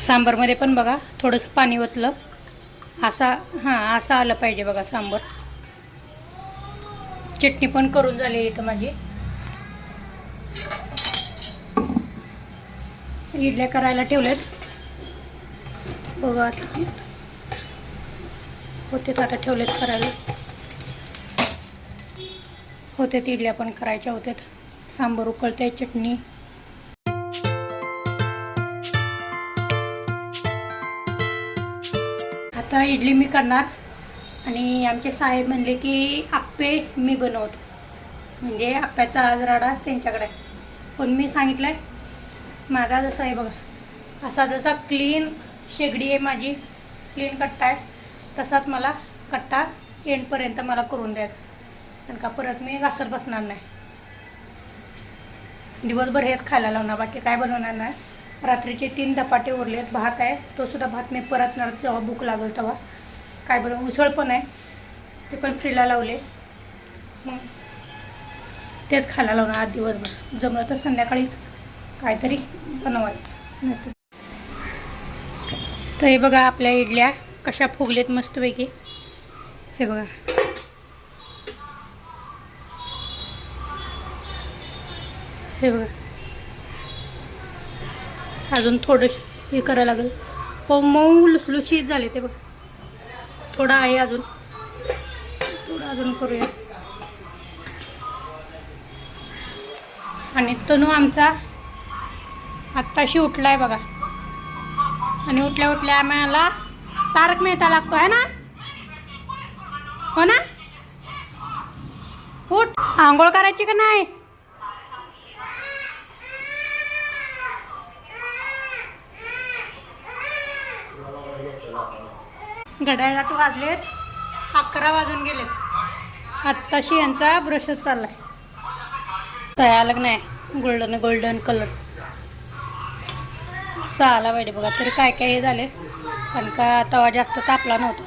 सांबारमध्ये पण बघा थोडंसं पाणी ओतलं. असा हां असं आलं पाहिजे बघा सांबर. चटणी पण करून झाली इथं माझी. इडल्या करायला ठेवल्यात. बघा आता. होते आता ठेवलेत करायला. होते इडल्या पण करायच्या होत्यात. सांबर उकळते चटणी. आता इडली मी करणार. आणि आमचे साहेब म्हणले की आप्पे मी बनवतो. म्हणजे आप्प्याचा आज राडा त्यांच्याकडे आहे. पण मी सांगितलं आहे माझा जसा आहे बघा असा जसा क्लीन शेगडी आहे माझी क्लीन कट्टा आहे तसाच मला कट्टा एंडपर्यंत मला करून द्यायचा. कारण का परत मी घासत बसणार नाही. दिवसभर हेच खायला लावणार बाकी काय बनवणार नाही. रात्रीचे तीन धपाटे उरलेत भात आहे. तो सुद्धा भात मी परतणार जेव्हा भूक लागेल तेव्हा. काय बरं उसळ पण आहे. ते पण फ्रीला लावले. मग तेच खायला लावणार आज दिवसभर. जमलं तर संध्याकाळीच काहीतरी बनवायचं. तर हे बघा आपल्या इडल्या कशा फुगलेत मस्तपैकी. हे बघा. हे बघा. अजून थोडं हे करायला लागेल. हो मऊ लुसलुशीत झाले ते बघ. थोडं आहे अजून. थोडं अजून करूया. आणि तनू आमचा आत्ताशी उठला आहे बघा. आणि उठल्या उठल्या आम्हाला तारक मेहता लागतो आहे ना? हो ना? उठ. आंघोळ करायची का नाही? घड्याळात वाजलेत अकरा वाजून गेलेत. आत्ताशी यांचा ब्रशच चाललाय. तया अलग नाही गोल्डन गोल्डन कलर सहाला आला पाहिजे बघा. तरी काय काय हे झाले कारण का तवा जास्त तापला नव्हता.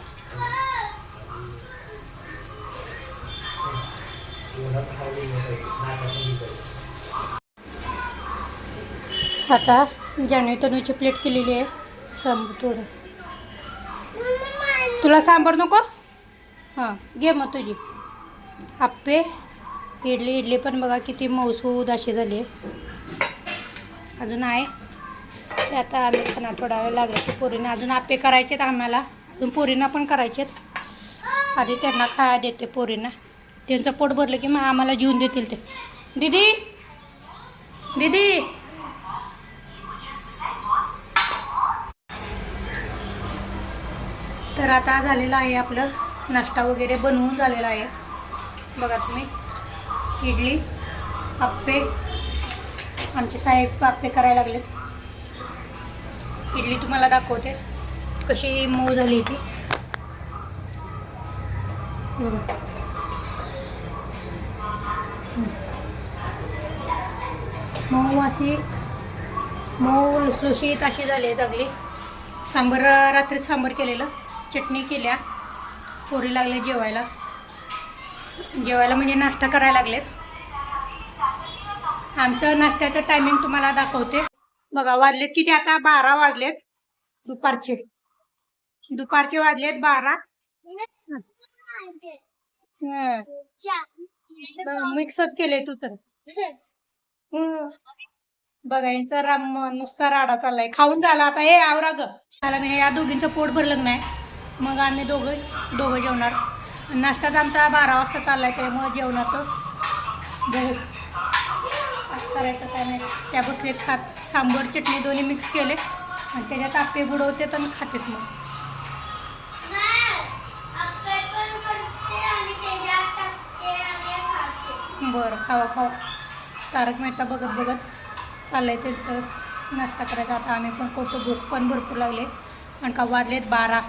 आता जान्हवी तनूची प्लेट केलेली आहे. सांब थोडं तुला सांबार नको? हां घे मग तुझी. आप्पे इडली इडली पण बघा किती मौसूद अशी झाली आहे. अजून आहे. ते आता आम्ही पण थोडा वेळ पोरीने अजून आप्पे करायचेत आम्हाला. अजून पोरींना पण करायचेत. आधी त्यांना खाया देते पोरींना. त्यांचं पोट भरलं की मग आम्हाला जेवून देतील ते. दीदी! दीदी! तर आता झालेलं आहे आपलं. नाश्ता वगैरे बनवून झालेला आहे. बघा तुम्ही. इडली आप्पे आमचे साहेब आप्पे करायला लागलेत. इडली तुम्हाला दाखवते. कशी मऊ झाली ती. मऊ अशी मऊ लुसलुशीत अशी झाली आहे चांगली सांबर रात्रीत सांबर केलेलं. चटणी केल्या. पोरी लागले जेवायला. जेवायला म्हणजे नाश्ता करायला लागलेत आमचं नाश्त्याचं टायमिंग तुम्हाला दाखवते. बघा वाजलेत किती आता? बारा वाजलेत. दुपारचे. दुपारचे वाजलेत बारा. मिक्सच केले तू तर. बघा यांचा राम नुसता राडा चाललाय. खाऊन झाला आता. हे आवरा ग. या दोघींचं पोट भरलं नाही. मग आम्ही दोघं दोघं जेवणार. नाश्ताच आमचा बारा वाजता चालला आहे त्यामुळं जेवणाचं बघू करायचं काय नाही. त्या बसलेत खात सांबर चटणी दोन्ही मिक्स केले. आणि त्याच्यात आपे बुडवते तर खातेत मग. बरं खावा खावा. तारक मेहता बघत बघत चाललंय ते तर नाश्ता करायचा. आता आम्ही पण करतो भूक पण भरपूर लागले. आणि का वाजलेत बारा.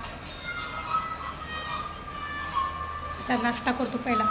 तर नाश्ता करतो पहिला.